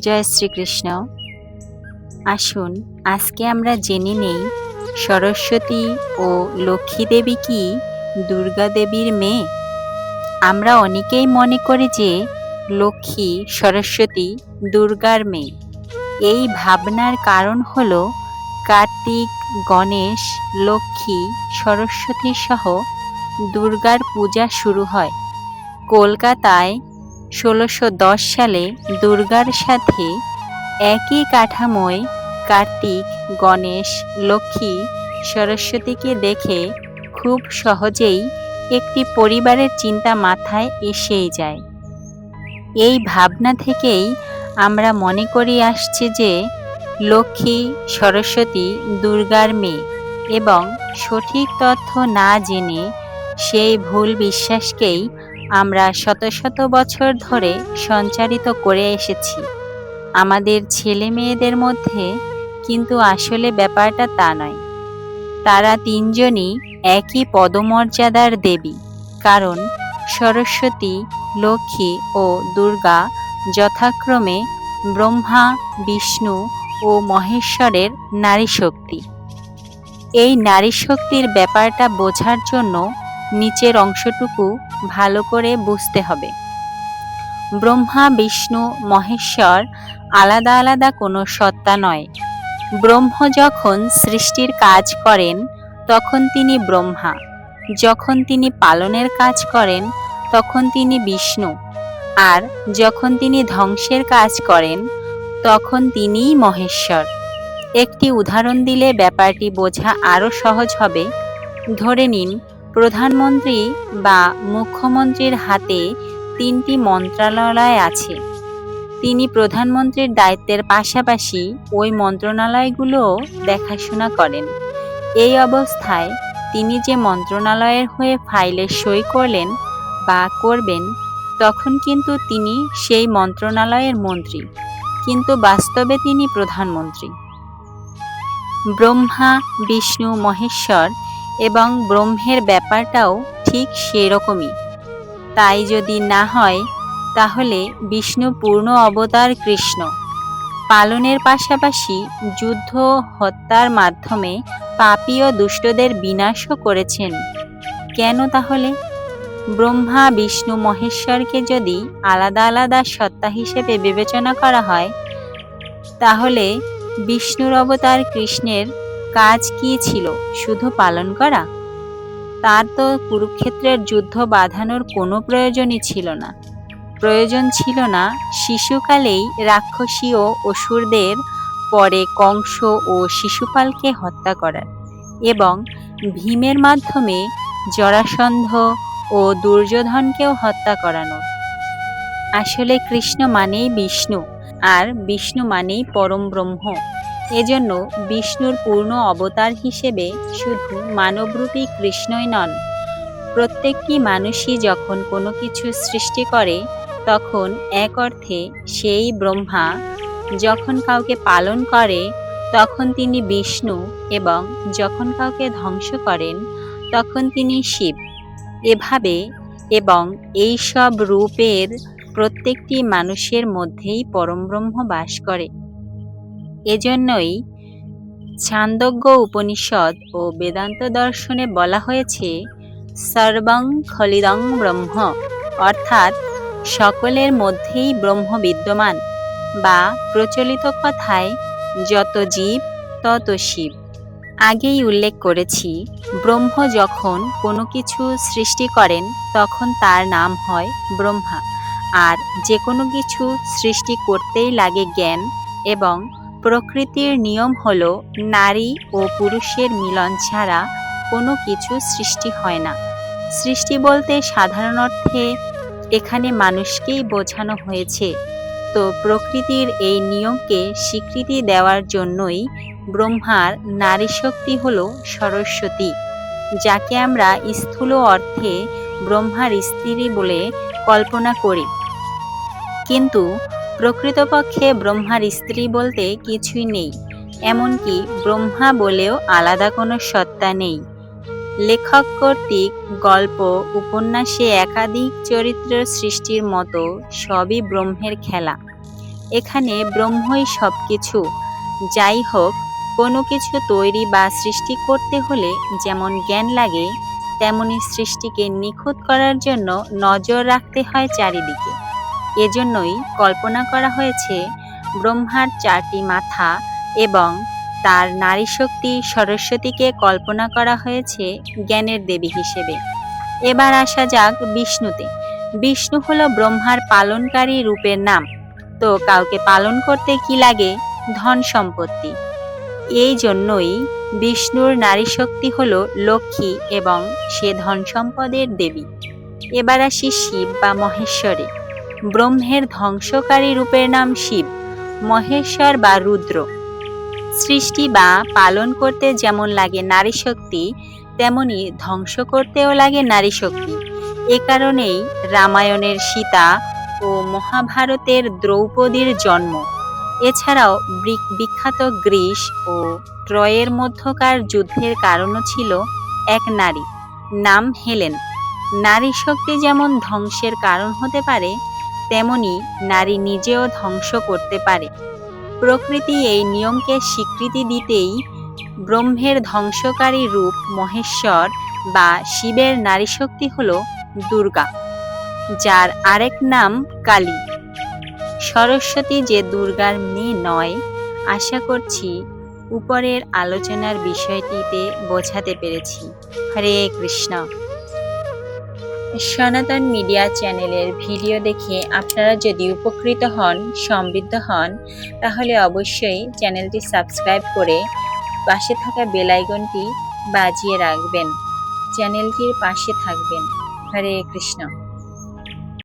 জয় শ্রীকৃষ্ণ। আসুন, আজকে আমরা জেনে নেই সরস্বতী ও লক্ষ্মী দেবী কি দুর্গা দেবীর মেয়ে। আমরা অনেকেই মনে করি যে লক্ষ্মী, সরস্বতী দুর্গার মেয়ে। এই ভাবনার কারণ হল কার্তিক, গণেশ, লক্ষ্মী, সরস্বতী সহ দুর্গার পূজা শুরু হয়। কলকাতায় ষোলোশো সালে দুর্গার সাথে একই কাঠামোয় কার্তিক, গণেশ, লক্ষ্মী, সরস্বতীকে দেখে খুব সহজেই একটি পরিবারের চিন্তা মাথায় এসেই যায়। এই ভাবনা থেকেই আমরা মনে করি আসছে যে লক্ষ্মী, সরস্বতী দুর্গার মেয়ে এবং সঠিক তথ্য না জেনে সেই ভুল বিশ্বাসকেই আমরা শত শত বছর ধরে সঞ্চারিত করে এসেছি। আমাদের ছেলে মেয়েদের মধ্যে কিন্তু আসলে ব্যাপারটা তা নয়। তারা তিনজনই একই পদমর্যাদার দেবী, কারণ সরস্বতী, লক্ষ্মী ও দুর্গা যথাক্রমে ব্রহ্মা, বিষ্ণু ও মহেশ্বরের নারী শক্তি এই নারী শক্তির ব্যাপারটা বোঝার জন্য নিচের অংশটুকু ভালো করে বুঝতে হবে। ব্রহ্মা, বিষ্ণু, মহেশ্বর আলাদা আলাদা কোনো সত্তা নয়। ব্রহ্ম যখন সৃষ্টির কাজ করেন, তখন তিনি ব্রহ্মা। যখন তিনি পালনের কাজ করেন, তখন তিনি বিষ্ণু। আর যখন তিনি ধ্বংসের কাজ করেন, তখন তিনিই মহেশ্বর। একটি উদাহরণ দিলে ব্যাপারটি বোঝা আরও সহজ হবে। ধরে নিন প্রধানমন্ত্রী বা মুখ্যমন্ত্রীর হাতে তিনটি মন্ত্রণালয় আছে। তিনি প্রধানমন্ত্রীর দায়িত্বের পাশাপাশি ওই মন্ত্রণালয়গুলোও দেখাশোনা করেন। এই অবস্থায় তিনি যে মন্ত্রণালয়ের হয়ে ফাইলে সই করলেন বা করবেন, তখন কিন্তু তিনি সেই মন্ত্রণালয়ের মন্ত্রী, কিন্তু বাস্তবে তিনি প্রধানমন্ত্রী। ব্রহ্মা, বিষ্ণু, মহেশ্বর এবং ব্রহ্মের ব্যাপারটাও ঠিক সেরকমই। তাই যদি না হয়, তাহলে বিষ্ণু পূর্ণ অবতার কৃষ্ণ। পালনের পাশাপাশি যুদ্ধ হত্যার মাধ্যমে পাপী ও দুষ্টদের বিনাশও করেছেন। কেন তাহলে? ব্রহ্মা, বিষ্ণু, মহেশ্বরকে যদি আলাদা আলাদা সত্তা হিসেবে বিবেচনা করা হয়, তাহলে বিষ্ণুর অবতার কৃষ্ণের কাজ কি ছিল? শুধু পালন করা? তার তো কুরুক্ষেত্রের যুদ্ধ বাঁধানোর কোনো প্রয়োজনই ছিল না। প্রয়োজন ছিল না, শিশুকালেই রাক্ষসী ও অসুরদের পরে কংস ও শিশুপালকে হত্যা করার এবং ভীমের মাধ্যমে জরাসন্ধ ও দুর্যোধনকেও হত্যা করানোর। আসলে কৃষ্ণ মানেই বিষ্ণু, আর বিষ্ণু মানেই পরম ব্রহ্ম। এজন্য বিষ্ণুর পূর্ণ অবতার হিসেবে শুধু মানবরূপী কৃষ্ণই নন। প্রত্যেকটি মানুষই যখন কোনো কিছু সৃষ্টি করে, তখন এক অর্থে সেই ব্রহ্মা যখন কাউকে পালন করে, তখন তিনি বিষ্ণু এবং যখন কাউকে ধ্বংস করেন, তখন তিনি শিব। এভাবে এবং এই সব রূপের প্রত্যেকটি মানুষের মধ্যেই পরমব্রহ্ম বাস করে। এজন্যই ছান্দজ্ঞ উপনিষদ ও বেদান্ত দর্শনে বলা হয়েছে, সর্বং খলিদং ব্রহ্ম, অর্থাৎ সকলের মধ্যেই ব্রহ্ম বিদ্যমান, বা প্রচলিত কথায় যত জীব, তত শিব। আগেই উল্লেখ করেছি, ব্রহ্ম যখন কোনো কিছু সৃষ্টি করেন, তখন তার নাম হয় ব্রহ্মা, আর যে কোনো কিছু সৃষ্টি করতেই লাগে জ্ঞান এবং প্রকৃতির নিয়ম হল, নারী ও পুরুষের মিলন ছাড়া কোনো কিছু সৃষ্টি হয় না। সৃষ্টি বলতে সাধারণ অর্থে এখানে মানুষকেই বোঝানো হয়েছে। তো প্রকৃতির এই নিয়মকে স্বীকৃতি দেওয়ার জন্যই ব্রহ্মার নারী শক্তি হল সরস্বতী, যাকে আমরা স্থূল অর্থে ব্রহ্মার স্ত্রী বলে কল্পনা করি। কিন্তু প্রকৃতপক্ষে ব্রহ্মার স্ত্রী বলতে কিছুই নেই, এমনকি ব্রহ্মা বলেও আলাদা কোনো সত্তা নেই। লেখক কর্তৃক গল্প, উপন্যাসে একাধিক চরিত্র সৃষ্টির মতো সবই ব্রহ্মের খেলা। এখানে ব্রহ্মই সব কিছু যাই হোক কোনো কিছু তৈরি বা সৃষ্টি করতে হলে যেমন জ্ঞান লাগে, তেমনি সৃষ্টিকে নিখুঁত করার জন্য নজর রাখতে হয় চারিদিকে। এজন্যই কল্পনা করা হয়েছে, ব্রহ্মার চারটি মাথা এবং তার নারী শক্তি সরস্বতীকে কল্পনা করা হয়েছে জ্ঞানের দেবী হিসেবে। এবার আসা যাক বিষ্ণুতে। বিষ্ণু হলো ব্রহ্মার পালনকারী রূপের নাম। তো কাউকে পালন করতে কি লাগে? ধন সম্পত্তি। এই জন্যই বিষ্ণুর নারী শক্তি হল লক্ষ্মী এবং সে ধন সম্পদের দেবী। এবার আসি শিব বা মহেশ্বরে। ব্রহ্মের ধ্বংসকারী রূপের নাম শিব, মহেশ্বর বা রুদ্র। সৃষ্টি বা পালন করতে যেমন লাগে নারী শক্তি, তেমনি ধ্বংস করতেও লাগে নারী শক্তি। এ কারণেই রামায়ণের সীতা ও মহাভারতের দ্রৌপদীর জন্ম। এছাড়াও বিখ্যাত গ্রীস ও ট্রয়ের মধ্যকার যুদ্ধের কারণও ছিল এক নারী, নাম হেলেন। নারী শক্তি যেমন ধ্বংসের কারণ হতে পারে তেমনি নারী নিজেও ধ্বংস করতে পারে। প্রকৃতি এই নিয়মকে স্বীকৃতি দিতেই ব্রহ্মের ধ্বংসকারী রূপ মহেশ্বর বা শিবের নারী শক্তি হল দুর্গা, যার আরেক নাম কালী। সরস্বতী যে দুর্গার মেয়ে নয়, আশা করছি উপরের আলোচনার বিষয়টিতে বোঝাতে পেরেছি। হরে কৃষ্ণ। সনাতন মিডিয়া চ্যানেলের ভিডিও দেখে আপনারা যদি উপকৃত হন, সমৃদ্ধ হন, তাহলে অবশ্যই চ্যানেলটি সাবস্ক্রাইব করে পাশে থাকা বেলাইকনটি বাজিয়ে রাখবেন। চ্যানেলটির পাশে থাকবেন। হরে কৃষ্ণ।